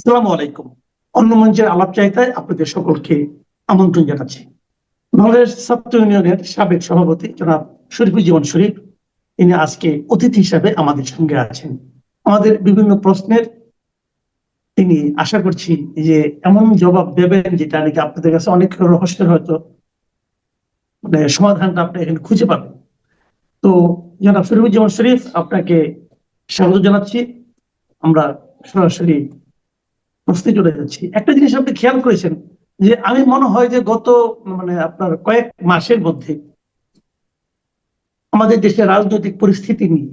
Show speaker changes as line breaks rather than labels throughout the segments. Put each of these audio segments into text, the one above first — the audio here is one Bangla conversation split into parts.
আসসালামু আলাইকুম। অন্য মঞ্চের আলাপ চাইতায় আপনাদের সকলকে আমন্ত্রণ জানাচ্ছি। বাংলাদেশ ছাত্র ইউনিয়নের সাবেক সভাপতি জনাব শরীফুজ্জামান শরীফ তিনি আজকে অতিথি হিসাবে আমাদের সঙ্গে আছেন। আমাদের বিভিন্ন প্রশ্নের তিনি আশা করছি যে এমন জবাব দেবেন যেটা নাকি আপনাদের কাছে অনেক রহস্যের হয়তো মানে সমাধানটা আপনি এখানে খুঁজে পাবেন। তো জনাব শরীফুজ্জামান শরীফ, আপনাকে স্বাগত জানাচ্ছি। আমরা সরাসরি প্রশ্নে চলে যাচ্ছি। একটা জিনিস আপনি খেয়াল করেছেন যে আমি মনে হয় যে গত মানে আপনার কয়েক মাসের মধ্যে আমাদের দেশের রাজনৈতিক পরিস্থিতি নিয়ে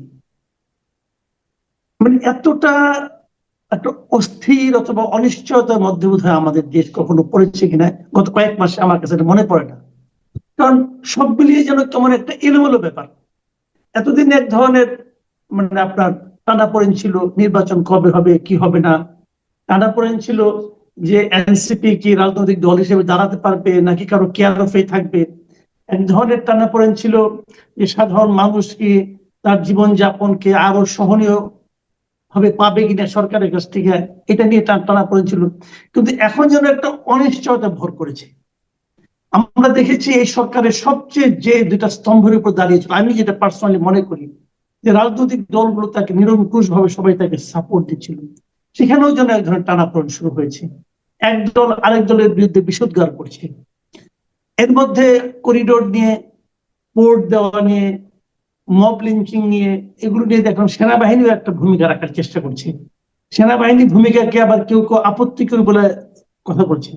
মানে এতটা একটা অস্থির অথবা অনিশ্চয়তার মধ্যে বোধ আমাদের দেশ কখনো পড়েছে কিনা, গত কয়েক মাসে আমার কাছে মনে পড়ে না। কারণ সব মিলিয়ে যেন কেমন একটা এলোমেলো ব্যাপার। এতদিন এক ধরনের মানে আপনার টানা পড়েন ছিল, নির্বাচন কবে হবে, কি হবে না টানা পড়েন ছিল যে এনসিপি কি রাজনৈতিক দল হিসেবে দাঁড়াতে পারবে নাকি কারও কেয়ার অফে থাকবে? এক ধরনের টানা পড়েন ছিল যে সাধারণ মানুষ কি তার জীবন যাপনকে আরও সহনীয় ভাবে পাবে কিনা সরকারের কাছ থেকে, এটা নিয়ে টানা পড়েন ছিল। কিন্তু এখন যেন একটা অনিশ্চয়তা ভর করেছে। আমরা দেখেছি এই সরকারের সবচেয়ে যে দুটা স্তম্ভের উপর দাঁড়িয়েছিল আমি যেটা পার্সোনালি মনে করি, যে রাজনৈতিক দলগুলো তাকে নিরঙ্কুশ ভাবে সবাই তাকে সাপোর্ট দিচ্ছিল। সেখানেও যেন এক ধরনের টানাপড়ন শুরু হয়েছে। এক দল আরেক দলের বিরুদ্ধে বিষোদ্গার করছে এর মধ্যে করিডোর নিয়ে পোর্ট দেওয়া নিয়ে মব লিঞ্চিং নিয়ে, এগুলো নিয়ে দেখলাম সেনাবাহিনীও একটা ভূমিকা রাখার চেষ্টা করছে। সেনাবাহিনীর ভূমিকাকে আবার কেউ কেউ আপত্তিকর বলে কথা বলছে।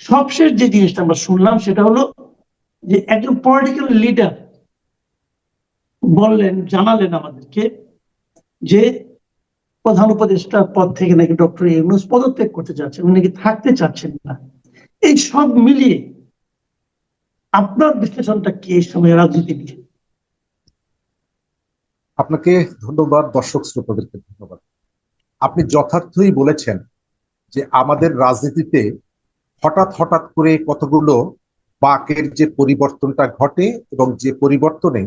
সবশেষ যে জিনিসটা আমরা শুনলাম সেটা হলো যে একজন পলিটিক্যাল লিডার বললেন, জানালেন আমাদেরকে যে প্রধান উপদেষ্টার পদ থেকে নাকি ডক্টর ইউনুস পদত্যাগ করতে চাচ্ছেন উনি নাকি থাকতে চাচ্ছেন না। এই সব মিলিয়ে আপনার বিশ্লেষণটা কি এই সময় রাজনীতি নিয়ে?
আপনাকে ধন্যবাদ, দর্শক শ্রোতাদেরকে ধন্যবাদ। আপনি যথার্থই বলেছেন যে আমাদের রাজনীতিতে হঠাৎ হঠাৎ করে কতগুলো বাকের যে পরিবর্তনটা ঘটে এবং যে পরিবর্তনে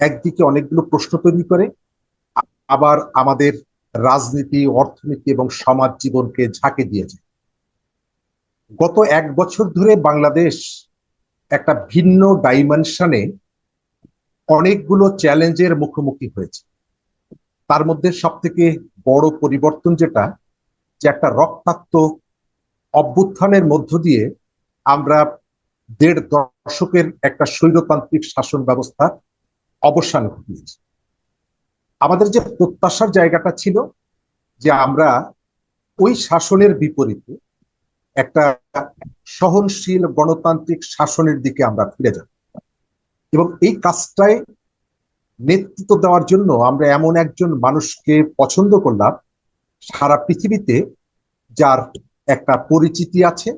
একদিকে অনেকগুলো প্রশ্ন তৈরি করে, আবার আমাদের রাজনীতি, অর্থনীতি এবং সমাজ জীবনকে ঝাঁকে দিয়েছে। গত এক বছর ধরে বাংলাদেশ একটা ভিন্ন ডাইমেনশনে অনেকগুলো চ্যালেঞ্জের মুখোমুখি হয়েছে। তার মধ্যে সব থেকে বড় পরিবর্তন যেটা, যে একটা রক্তাক্ত অভ্যুত্থানের মধ্য দিয়ে আমরা দেড় দশকের একটা স্বৈরতান্ত্রিক শাসন ব্যবস্থা অবসান ঘটিয়েছি। আমাদের যে প্রত্যাশার জায়গাটা ছিল যে আমরা ওই শাসনের বিপরীতে একটা সহনশীল গণতান্ত্রিক শাসনের দিকে আমরা ফিরে যাব। এবং এই কাজটায় নেতৃত্ব দেওয়ার জন্য আমরা এমন একজন মানুষকে পছন্দ করলাম সারা পৃথিবীতে যার একটা পরিচিতি আছে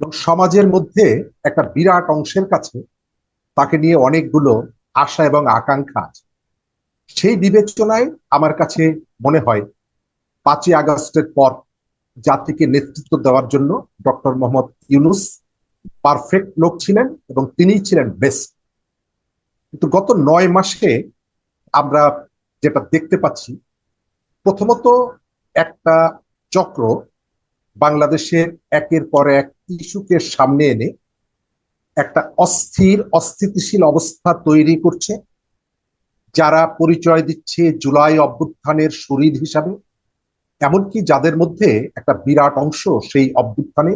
এবং সমাজের মধ্যে একটা বিরাট অংশের কাছে তাকে নিয়ে অনেকগুলো আশা এবং আকাঙ্ক্ষা আছে। সেই বিবেচনায় আমার কাছে মনে হয় পাঁচই আগস্টের পর জাতিকে নেতৃত্ব দেওয়ার জন্য ডক্টর মোহাম্মদ ইউনুস পারফেক্ট লোক ছিলেন এবং তিনিই ছিলেন বেস্ট। কিন্তু গত নয় মাসে আমরা যেটা দেখতে পাচ্ছি, প্রথমত একটা চক্র বাংলাদেশের একের পর এক ইস্যুকে সামনে এনে একটা অস্থির, অস্থিতিশীল অবস্থা তৈরি করছে। যারা পরিচয় দিচ্ছে জুলাই অভ্যুত্থানের শরীর হিসাবে, এমনকি যাদের মধ্যে একটা বিরাট অংশ সেই অভ্যুত্থানে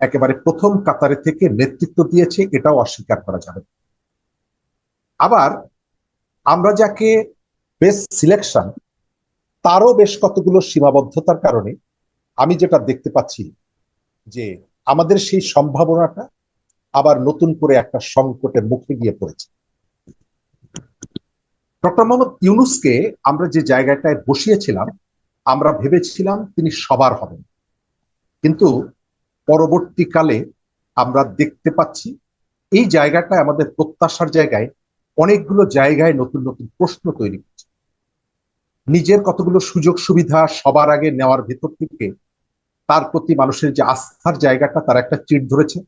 একেবারে প্রথম কাতারে থেকে নেতৃত্ব দিয়েছে, এটাও অস্বীকার করা যাবে আবার আমরা যাকে বেস্ট সিলেকশন তারও বেশ কতগুলো সীমাবদ্ধতার কারণে আমি যেটা দেখতে পাচ্ছি যে আমাদের সেই সম্ভাবনাটা আবার নতুন করে একটা সংকটের মুখে গিয়ে পড়েছে। ডক্টর মোহাম্মদ ইউনুসকে আমরা যে জায়গাটায় বসিয়েছিলাম, আমরা ভেবেছিলাম তিনি সবার হবেন। কিন্তু পরবর্তীকালে আমরা দেখতে পাচ্ছি, এই জায়গাটায় আমাদের প্রত্যাশার জায়গায় অনেকগুলো জায়গায় নতুন নতুন প্রশ্ন তৈরি করছে নিজের কতগুলো সুযোগ সুবিধা সবার আগে নেওয়ার ভেতর থেকে তার প্রতি মানুষের যে আস্থার জায়গাটা, তার একটা চিট ধরেছে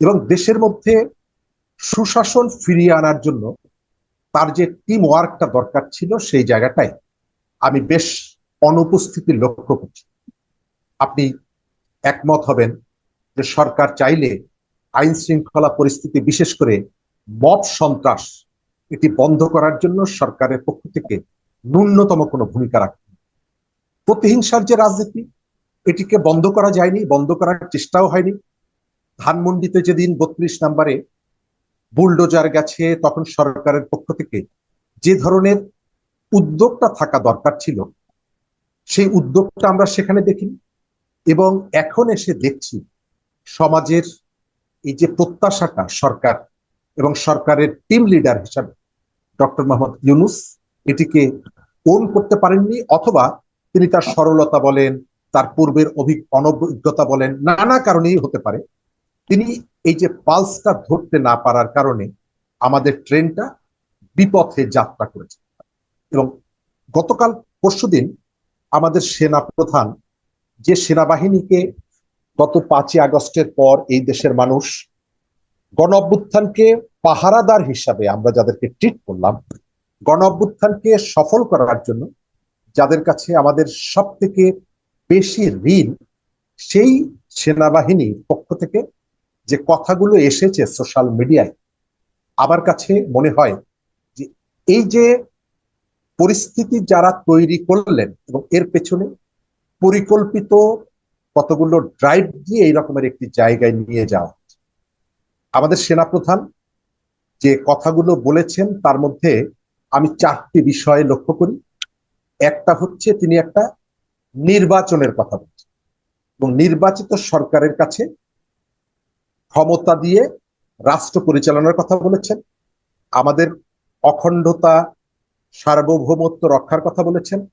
এবং দেশের মধ্যে সুশাসন ফিরিয়ে আনার জন্য তার যে টিম ওয়ার্কটা দরকার ছিল সেই জায়গাটায় আমি বেশ অনুপস্থিতি লক্ষ্য করছি। আপনি একমত হবেন যে সরকার চাইলে আইন শৃঙ্খলা পরিস্থিতি, বিশেষ করে মব সন্ত্রাস, এটি বন্ধ করার জন্য সরকারের পক্ষ থেকে ন্যূনতম কোনো ভূমিকা রাখবে প্রতিহিংসার যে রাজনীতি, এটিকে বন্ধ করা যায়নি, বন্ধ করার চেষ্টাও হয়নি। ধানমন্ডিতে যেদিন বত্রিশ নম্বরে বুলডোজার গেছে, তখন সরকারের পক্ষ থেকে যে ধরনের উদ্যোগটা থাকা দরকার ছিল, সেই উদ্যোগটা আমরা সেখানে দেখিনি। এবং এখন এসে দেখছি সমাজের এই যে প্রত্যাশাটা সরকার এবং সরকারের টিম লিডার হিসাবে, ডক্টর মোহাম্মদ ইউনুস, এটিকে ওন করতে পারেননি অথবা তিনি তার সরলতা বলেন, তার পূর্বের অভিজ্ঞ অনভিজ্ঞতা বলেন, নানা কারণেই হতে পারে। তিনি এই যে পালসটা ধরতে না পারার কারণে আমাদের ট্রেনটা বিপথে যাত্রা করেছে। এবং গতকাল পরশুদিন আমাদের সেনা প্রধান যে সেনাবাহিনীকে গত পাঁচই আগস্টের পর এই দেশের মানুষ গণ অভ্যুত্থানকে পাহারাদার হিসাবে আমরা যাদেরকে ট্রিট করলাম গণ অভ্যুত্থানকে সফল করার জন্য যাদের কাছে আমাদের সব থেকে বেশি ঋণ সেই সেনাবাহিনীর পক্ষ থেকে যে কথাগুলো এসেছে সোশ্যাল মিডিয়ায় আমার কাছে মনে হয় যে এই যে পরিস্থিতি যারা তৈরি করলেন এবং এর পেছনে পরিকল্পিত কতগুলো ড্রাইভ দিয়ে এই রকমের একটি জায়গায় নিয়ে যাওয়া। আমাদের সেনাপ্রধান যে কথাগুলো বলেছেন, তার মধ্যে আমি চারটি বিষয়ে লক্ষ্য করি একটা হচ্ছে তিনি একটা নির্বাচনের কথা বলছেন এবং নির্বাচিত সরকারের কাছে ক্ষমতা দিয়ে রাষ্ট্র পরিচালনার কথা বলেছেন। আমাদের অখণ্ডতা, সার্বভৌমত্ব রক্ষার কথা বলেছেন।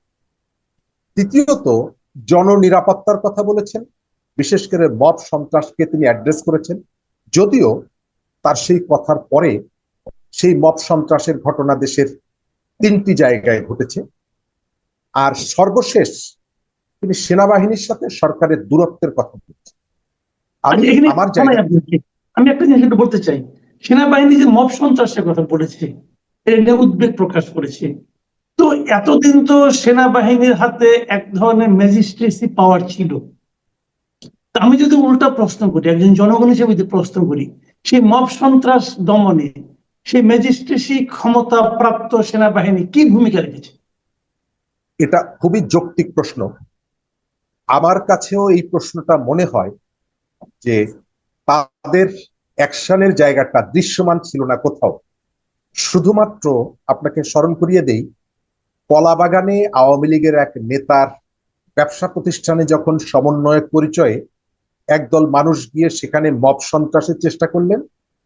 তৃতীয়ত, জননিরাপত্তার কথা বলেছেন। বিশেষ করে মব সন্ত্রাসকে তিনি অ্যাড্রেস করেছেন। যদিও তার সেই কথার পরে সেই মব সন্ত্রাসের ঘটনা দেশের তিনটি জায়গায় ঘটেছে। আর সর্বশেষ তিনি সেনাবাহিনীর সাথে সরকারের দূরত্বের কথা বলেছেন। আমি
আচ্ছা,
আমার।
আমি একটা জিনিস একটু বলতে চাই। সেনাবাহিনী যে মব সন্ত্রাসের কথা বলেছে এটা নিয়ে উদ্বেগ প্রকাশ করেছে। তো এতদিন তো সেনাবাহিনীর হাতে এক ধরনের ম্যাজিস্ট্রেসি পাওয়ার ছিল। আমি যদি উল্টা প্রশ্ন করি একজন জনগণ হিসেবে যদি প্রশ্ন করি সেই মব সন্ত্রাস দমনে সেই ম্যাজিস্ট্রেসি ক্ষমতা প্রাপ্ত সেনাবাহিনী কি ভূমিকা রেখেছে?
এটা খুবই যৌক্তিক প্রশ্ন। আমার কাছেও এই প্রশ্নটা মনে হয় যে তাদের অ্যাকশনের জায়গাটা দৃশ্যমান ছিল না কোথাও। শুধুমাত্র আপনাকে স্মরণ করিয়ে দেই, কলাবাগানে আওয়ামী লীগের এক নেতার ব্যবসা প্রতিষ্ঠানে যখন সমন্বয়ক পরিচয়ে একদল মানুষ গিয়ে সেখানে মব সন্ত্রাসের চেষ্টা করলেন,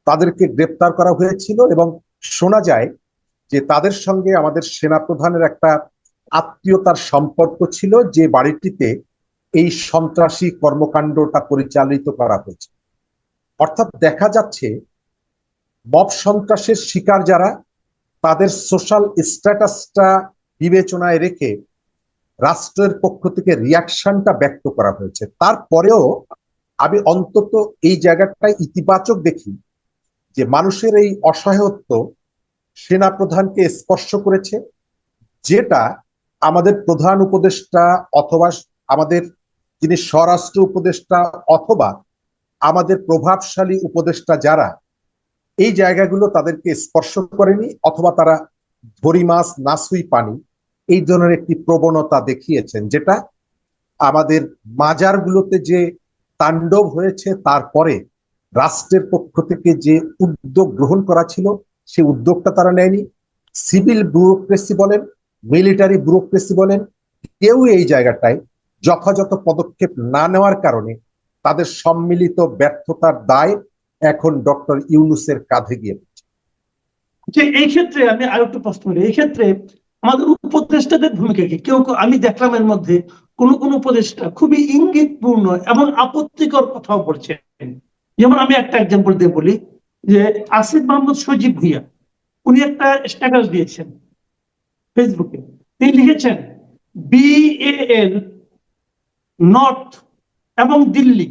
তাদেরকে গ্রেপ্তার করা হয়েছিল এবং শোনা যায় যে তাদের সঙ্গে আমাদের সেনাপ্রধানের একটা আত্মীয়তার সম্পর্ক ছিল যে বাড়িটিতে এই সন্ত্রাসী কর্মকাণ্ডটা পরিচালিত করা হয়েছে। অর্থাৎ দেখা যাচ্ছে, মব সন্ত্রাসের শিকার যারা, তাদের সোশ্যাল স্ট্যাটাসটা বিবেচনায় রেখে রাষ্ট্রের পক্ষ থেকে রিয়াকশনটা ব্যক্ত করা হয়েছে। তারপরেও আমি অন্তত এই জায়গাটায় ইতিবাচক দেখি যে মানুষের এই অসহায়ত্ব সেনাপ্রধানকে স্পর্শ করেছে, যেটা আমাদের প্রধান উপদেষ্টা অথবা আমাদের যিনি স্বরাষ্ট্র উপদেষ্টা অথবা আমাদের প্রভাবশালী উপদেষ্টা যারা, এই জায়গাগুলো তাদেরকে স্পর্শ করেনি অথবা তারা ধরি মাছ নাসুই পানি, এই ধরনের একটি প্রবণতা দেখিয়েছেন যেটা আমাদের মাজারগুলোতে যে তাণ্ডব হয়েছে, তারপরে রাষ্ট্রের পক্ষ থেকে যে উদ্যোগ গ্রহণ করা ছিল সেই উদ্যোগটা তারা নেয়নি। সিভিল ব্যুরোক্রেসি বলেন, মিলিটারি ব্যুরোক্রেসি বলেন কেউ এই জায়গাটায় যথাযথ পদক্ষেপ না নেওয়ার কারণে তাদের সম্মিলিত ব্যর্থতার দায় এখন ডক্টর ইউনুসের কাঁধে গিয়ে
এই ক্ষেত্রে আমি আরও একটু প্রশ্ন করি, এই ক্ষেত্রে আমাদের উপদেষ্টাদের ভূমিকা কি? কেউ আমি দেখলাম এর মধ্যে কোন কোন উপদেষ্টা খুবই ইঙ্গিতপূর্ণ এবং আপত্তিকর কথাও বলছেন। যেমন আমি একটা এক্সাম্পল দিয়ে বলি, যে আসিফ মাহমুদ সজীব ভুইয়া, উনি একটা স্ট্যাটাস দিয়েছেন ফেসবুকে তিনি লিখেছেন বিএএল নর্থ এবং দিল্লি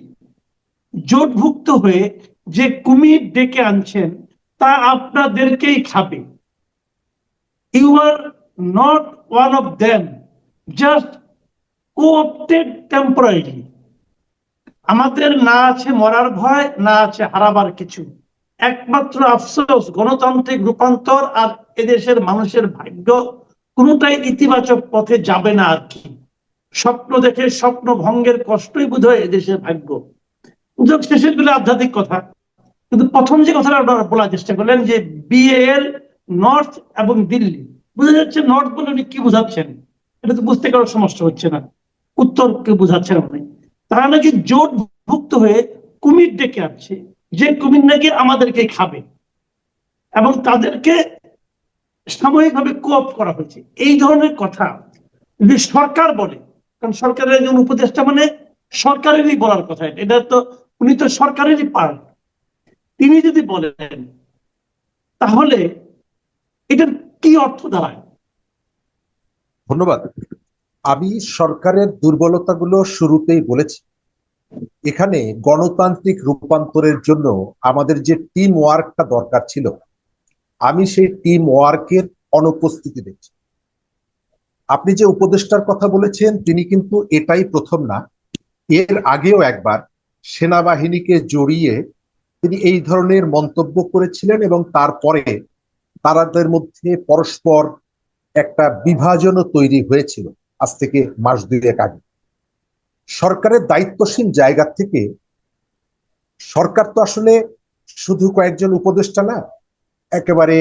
জোটভুক্ত হয়ে যে কুমির ডেকে আনছেন, তা আপনাদেরকেই খাবে। You are not one of them just coopted temporarily আমাদের না আছে মরার ভয়, না আছে হারাবার কিছু। একমাত্র আফসোস, গণতান্ত্রিক রূপান্তর আর এদেশের মানুষের ভাগ্য, কোনোটাই ইতিবাচক পথে যাবে না আর কি। স্বপ্ন দেখে স্বপ্ন ভঙ্গের কষ্টই বোধ হয় এদেশের ভাগ্য। যোগ শেষেরগুলো আধ্যাত্মিক কথা। কিন্তু প্রথম যে কথাটা আপনারা বলার চেষ্টা করলেন যে বিএল নর্থ এবং দিল্লি বোঝা যাচ্ছে নর্থ বলে উনি কি বোঝাচ্ছেন? এটা তো বুঝতে কারও সমস্যা হচ্ছে না। উত্তরকে বোঝাচ্ছেন আপনি তারা নাকি জোট ভুক্ত হয়ে কুমির ডেকে আনছে। যে কুমির নাকি আমাদেরকে খাবে। এবং তাদেরকে সাময়িকভাবে কোঅপ করা হয়েছে। এই ধরনের কথা যদি সরকার বলে কারণ সরকারের একজন উপদেষ্টা মানে সরকারেরই বলার কথা এটা। তো, উনি তো সরকারেরই পার্ট তিনি যদি বলেন, তাহলে এটার কি অর্থ দাঁড়ায়?
ধন্যবাদ। আমি সরকারের দুর্বলতাগুলো শুরুতেই বলেছি। এখানে গণতান্ত্রিক রূপান্তরের জন্য আমাদের যে টিম ওয়ার্কটা দরকার ছিল, আমি সেই টিম ওয়ার্কের অনুপস্থিতি দেখছি। আপনি যে উপদেষ্টার কথা বলেছেন, তিনি কিন্তু এটাই প্রথম না। এর আগেও একবার সেনাবাহিনীকে জড়িয়ে তিনি এই ধরনের মন্তব্য করেছিলেন এবং তারপরে তারাদের মধ্যে পরস্পর একটা বিভাজনও তৈরি হয়েছিল আজ থেকে মাস দুয়েক আগে। সরকারের দায়িত্বশীল জায়গা থেকে সরকার তো আসলে শুধু কয়েকজন উপদেষ্টা না, একেবারে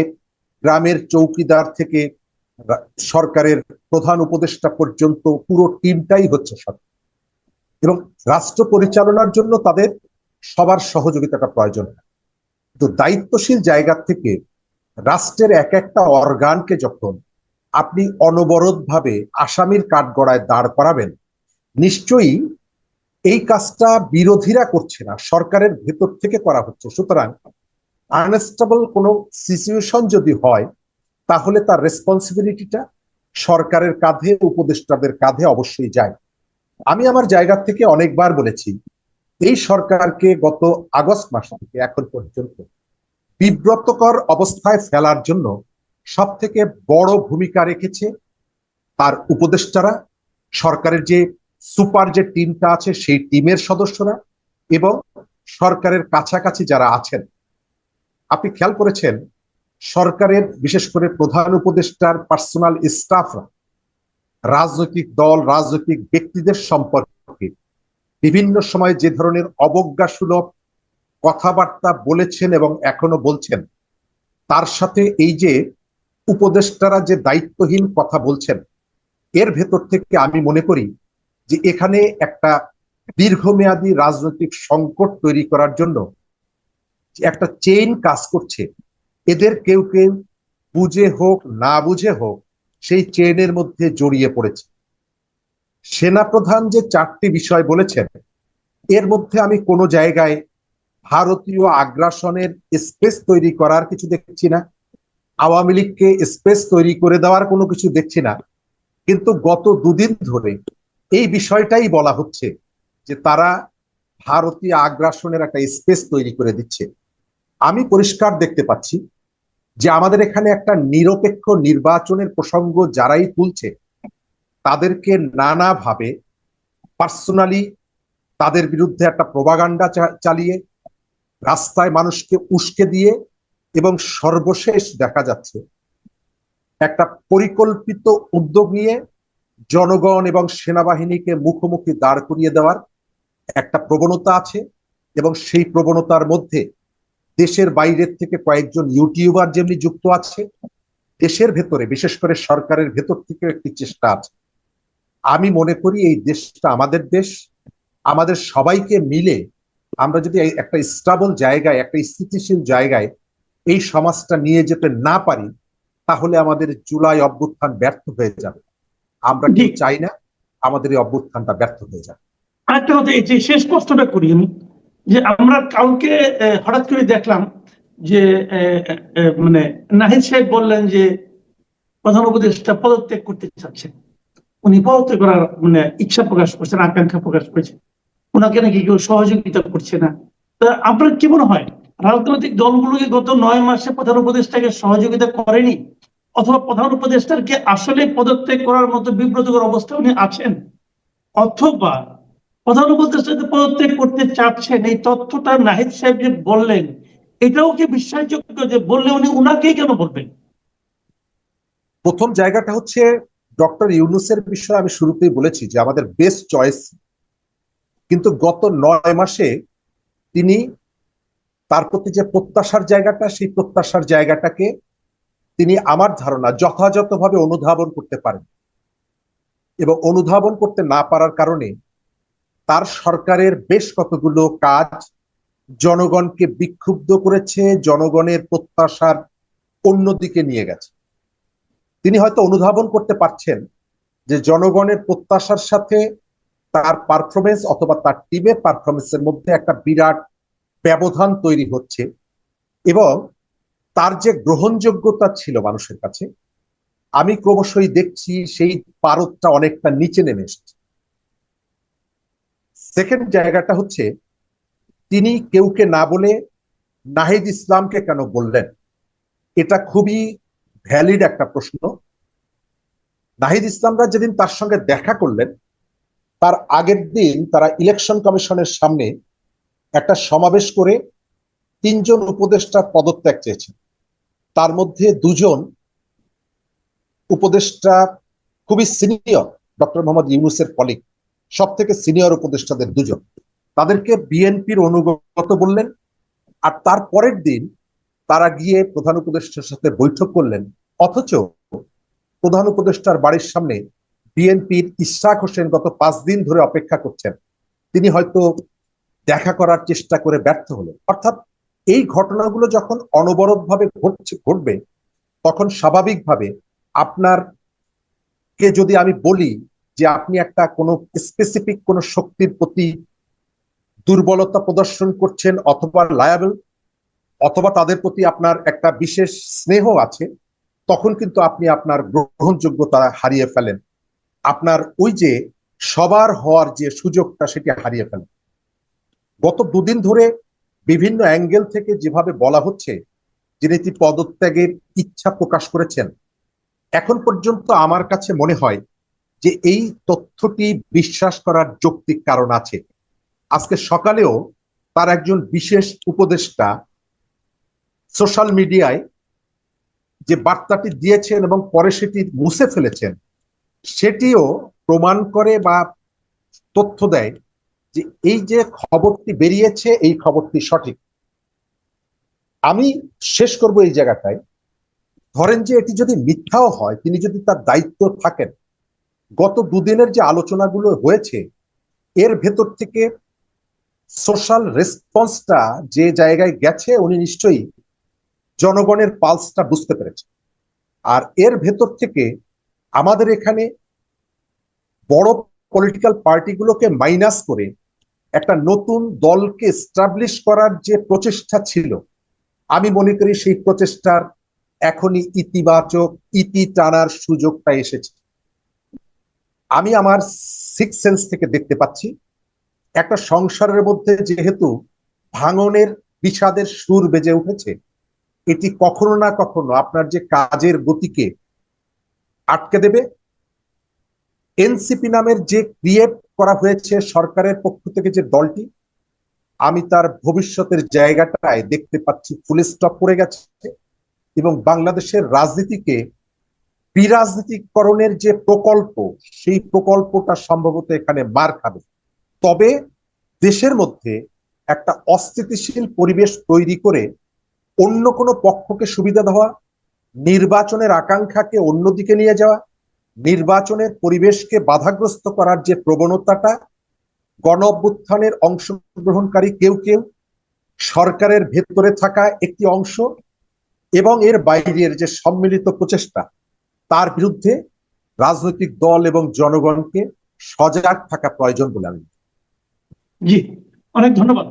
গ্রামের চৌকিদার থেকে সরকারের প্রধান উপদেষ্টা পর্যন্ত পুরো টিমটাই হচ্ছে সরকার। এবং রাষ্ট্র পরিচালনার জন্য তাদের সবার সহযোগিতাটা প্রয়োজন তো দায়িত্বশীল জায়গা থেকে রাষ্ট্রের এক একটা অর্গানকে যখন আপনি অনবরত ভাবে আসামির কাঠগড়ায় দাঁড় করাবেন, নিশ্চয়ই এই কাজটা বিরোধীরা করছে না, সরকারের ভেতর থেকে করা হচ্ছে। সুতরাং আনস্টেবল কোনো সিচুয়েশন যদি হয় তাহলে তার রেসপন্সিবিলিটিটা সরকারের কাঁধে, উপদেষ্টাদের কাঁধে অবশ্যই যায়। আমি আমার জায়গা থেকে অনেকবার বলেছি, এই সরকারকে গত আগস্ট মাস থেকে, এখন পর্যন্ত বিব্রতকর অবস্থায় ফেলার জন্য সব থেকে বড় ভূমিকা রেখেছে তার উপদেষ্টারা, সরকারের যে সুপার যে টিমটা আছে, সেই টিমের সদস্যরা এবং সরকারের কাছাকাছি যারা আছেন। আপনি খেয়াল করেছেন সরকারের, বিশেষ করে প্রধান উপদেষ্টার পার্সোনাল স্টাফরা রাজনৈতিক দল, রাজনৈতিক ব্যক্তিদের সম্পর্কে বিভিন্ন সময় যে ধরনের অবজ্ঞাসুলভ কথাবার্তা বলেছেন এবং এখনও বলছেন, তার সাথে এই যে উপদেষ্টারা যে দায়িত্বহীন কথা বলছেন, এর ভেতর থেকে আমি মনে করি যে এখানে একটা দীর্ঘমেয়াদী রাজনৈতিক সংকট তৈরি করার জন্য একটা চেইন কাজ করছে। এদের কেউ কেউ বুঝে হোক, না বুঝে হোক, সেই চেনের মধ্যে জড়িয়ে পড়েছে। সেনাপ্রধান যে চারটি বিষয় বলেছেন, এর মধ্যে আমি কোনো জায়গায় ভারতীয় আগ্রাসনের স্পেস তৈরি করার কিছু দেখছি না, আওয়ামী লীগকে স্পেস তৈরি করে দেওয়ার কোনো কিছু দেখছি না, কিন্তু গত দুদিন ধরে এই বিষয়টাই বলা হচ্ছে যে তারা ভারতীয় আগ্রাসনের একটা স্পেস তৈরি করে দিচ্ছে। আমি পরিষ্কার দেখতে পাচ্ছি যে আমাদের এখানে একটা নিরপেক্ষ নির্বাচনের প্রসঙ্গ যারাই তুলছে, তাদেরকে নানাভাবে পার্সোনালি তাদের বিরুদ্ধে একটা প্রবাগান্ডা চালিয়ে রাস্তায় মানুষকে উস্কে দিয়ে এবং সর্বশেষ দেখা যাচ্ছে একটা পরিকল্পিত উদ্যোগ নিয়ে জনগণ এবং সেনাবাহিনীকে মুখোমুখি দাঁড় করিয়ে দেওয়ার একটা প্রবণতা আছে এবং সেই প্রবণতার মধ্যে দেশের বাইরের থেকে কয়েকজন ইউটিউবার যেমনি যুক্ত আছে দেশের ভেতরে বিশেষ করে সরকারের ভেতর থেকে একটি চেষ্টা আছে। আমি মনে করি এই দেশটা আমাদের দেশ আমাদের সবাইকে মিলে আমরা যদি একটা স্টাবল জায়গায় একটা স্থিতিশীল জায়গায় এই সমাজটা নিয়ে যেতে না পারি তাহলে আমাদের জুলাই অভ্যুত্থান ব্যর্থ হয়ে যাবে। আমরা কেউ চাই না আমাদের এই অভ্যুত্থানটা ব্যর্থ হয়ে যাবে।
আরেকটা কথা এই যে শেষ প্রশ্নটা করি আমি। যে আমরা কাউকে হঠাৎ করে দেখলাম যে মানে নাহিদ সাহেব বললেন যে প্রধান উপদেষ্টা পদত্যাগ করতে চাচ্ছেন। উনি পদত্যাগ করার মানে ইচ্ছা প্রকাশ করছেন, আকাঙ্ক্ষা প্রকাশ করেছেন। ওনাকে নাকি কেউ সহযোগিতা করছে না। তা আপনার কি মনে হয়? রাজনৈতিক দলগুলোকে গত নয় মাসে প্রধান উপদেষ্টাকে সহযোগিতা করেনি? অথবা প্রধান উপদেষ্টার কি আসলে পদত্যাগ করার মতো বিব্রতকর অবস্থা উনি আছেন? অথবা প্রধান উপদেষ্টা যে পদত্যাগ করতে চাচ্ছেন, এই তথ্যটা নাহিদ সাহেব যে বললেন, এটাও কি বিশ্বাসযোগ্য যে বললে উনি উনাকেই কেন বলবেন?
প্রথম জায়গাটা হচ্ছে ডক্টর ইউনুসের বিষয়ে আমি শুরুতেই বলেছি যে আমাদের বেস্ট চয়েস কিন্তু গত নয় মাসে তিনি তার প্রতি যে প্রত্যাশার জায়গাটা, সেই প্রত্যাশার জায়গাটাকে তিনি আমার ধারণা যথাযথভাবে অনুধাবন করতে পারেন। এবং অনুধাবন করতে না পারার কারণে তার সরকারের বেশ কতগুলো কাজ জনগণকে বিক্ষুব্ধ করেছে, জনগণের প্রত্যাশার অন্যদিকে নিয়ে গেছে। তিনি হয়তো অনুধাবন করতে পারছেন যে জনগণের প্রত্যাশার সাথে তার পারফরমেন্স অথবা তার টিমের পারফরমেন্সের মধ্যে একটা বিরাট ব্যবধান তৈরি হচ্ছে এবং তার যে গ্রহণযোগ্যতা ছিল মানুষের কাছে, আমি ক্রমশই দেখছি সেই পারদটা অনেকটা নিচে নেমে এসেছে। সেকেন্ড জায়গাটা হচ্ছে, তিনি কেউকে না বলে নাহিদ ইসলামকে কেন বললেন? এটা খুবই ভ্যালিড একটা প্রশ্ন। নাহিদ ইসলামরা যেদিন তার সঙ্গে দেখা করলেন, তার আগের দিন তারা ইলেকশন কমিশনের সামনে একটা সমাবেশ করে তিনজন উপদেষ্টা পদত্যাগ চেয়েছেন। তার মধ্যে দুজন উপদেষ্টা খুবই সিনিয়র ডক্টর মোহাম্মদ ইউনুসের কলিগ সব থেকে সিনিয়র উপদেষ্টাদের দুজন। তাদেরকে বিএনপির অনুগত বললেন আর তার পরের দিন তারা গিয়ে প্রধান উপদেষ্টার সাথে বৈঠক করলেন। অথচ প্রধান উপদেষ্টার বাড়ির সামনে বিএনপির ইশরাক হোসেন গত পাঁচ দিন ধরে অপেক্ষা করছেন। তিনি হয়তো দেখা করার চেষ্টা করে ব্যর্থ হলেন। অর্থাৎ এই ঘটনাগুলো যখন অনবরতভাবে ঘটছে, ঘটবে, তখন স্বাভাবিকভাবে আপনার কে যদি আমি বলি যে আপনি একটা কোনো স্পেসিফিক কোনো শক্তির প্রতি দুর্বলতা প্রদর্শন করছেন অথবা লায়াবল অথবা তাদের প্রতি আপনার একটা বিশেষ স্নেহ আছে, তখন কিন্তু আপনি আপনার গ্রহণযোগ্যতা হারিয়ে ফেলেন। আপনার ওই যে সবার হওয়ার যে সুযোগটা সেটি হারিয়ে ফেলেন। গত দুদিন ধরে বিভিন্ন অ্যাঙ্গেল থেকে যেভাবে বলা হচ্ছে, যে তিনি পদত্যাগের ইচ্ছা প্রকাশ করেছেন, এখন পর্যন্ত আমার কাছে মনে হয় যে এই তথ্যটি বিশ্বাস করার যৌক্তিক কারণ আছে। আজকে সকালেও তার একজন বিশেষ উপদেষ্টা সোশ্যাল মিডিয়ায় যে বার্তাটি দিয়েছেন এবং পরে সেটি মুছে ফেলেছেন, সেটিও প্রমাণ করে বা তথ্য দেয় যে এই যে খবরটি বেরিয়েছে, এই খবরটি সঠিক। আমি শেষ করব এই জায়গাটায়। ধরেন যে এটি যদি মিথ্যাও হয়, তিনি যদি তার দায়িত্ব থাকেন গত দুদিনের যে আলোচনাগুলো হয়েছে, এর ভেতর থেকে সোশ্যাল রেসপন্সটা যে জায়গায় গেছে, উনি নিশ্চয়ই জনগণের পালসটা বুঝতে পেরেছে আর এর ভেতর থেকে আমাদের এখানে বড় পলিটিক্যাল পার্টিগুলোকে মাইনাস করে একটা নতুন দলকে স্টাবলিশ করার যে প্রচেষ্টা ছিল, আমি মনে করি সেই প্রচেষ্টার এখনই ইতিবাচক, ইতি টানার সুযোগটা এসেছে। আমি আমার সিক্স সেন্স থেকে দেখতে পাচ্ছি, একটা সংসারের মধ্যে যেহেতু ভাঙনের বিষাদের সুর বেজে উঠেছে, এটি কখনো না কখনো আপনার যে কাজের গতিকে আটকে দেবে। এনসিপি নামের যে ক্রিয়েট করা হয়েছে সরকারের পক্ষ থেকে যে দলটি, আমি তার ভবিষ্যতের জায়গাটায় দেখতে পাচ্ছি ফুল স্টপ করে গেছে এবং বাংলাদেশের রাজনীতিকে বিরাজনীতিকরণের যে প্রকল্প, সেই প্রকল্পটা সম্ভবত এখানে মার খাবে। তবে দেশের মধ্যে একটা অস্থিতিশীল পরিবেশ তৈরি করে অন্য কোনো পক্ষকে সুবিধা দেওয়া, নির্বাচনের আকাঙ্ক্ষাকে অন্যদিকে নিয়ে যাওয়া, নির্বাচনের পরিবেশকে বাধাগ্রস্ত করার যে প্রবণতাটা গণ অভ্যুত্থানের অংশগ্রহণকারী কেউ কেউ, সরকারের ভেতরে থাকা একটি অংশ এবং এর বাইরের যে সম্মিলিত প্রচেষ্টা তার বিরুদ্ধে রাজনৈতিক দল এবং জনগণকে সজাগ থাকা প্রয়োজন বলে আমি
জি, অনেক ধন্যবাদ।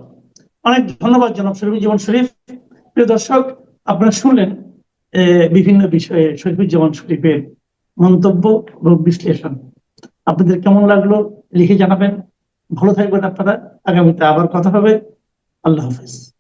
অনেক ধন্যবাদ জনাব শরীফুজ্জামান শরীফ। প্রিয় দর্শক, আপনারা শুনলেন বিভিন্ন বিষয়ে শরীফুজ্জামান শরীফের মন্তব্য এবং বিশ্লেষণ। আপনাদের কেমন লাগল লিখে জানাবেন। ভালো থাকবেন আপনারা। আগামীতে আবার কথা হবে। আল্লাহ হাফেজ।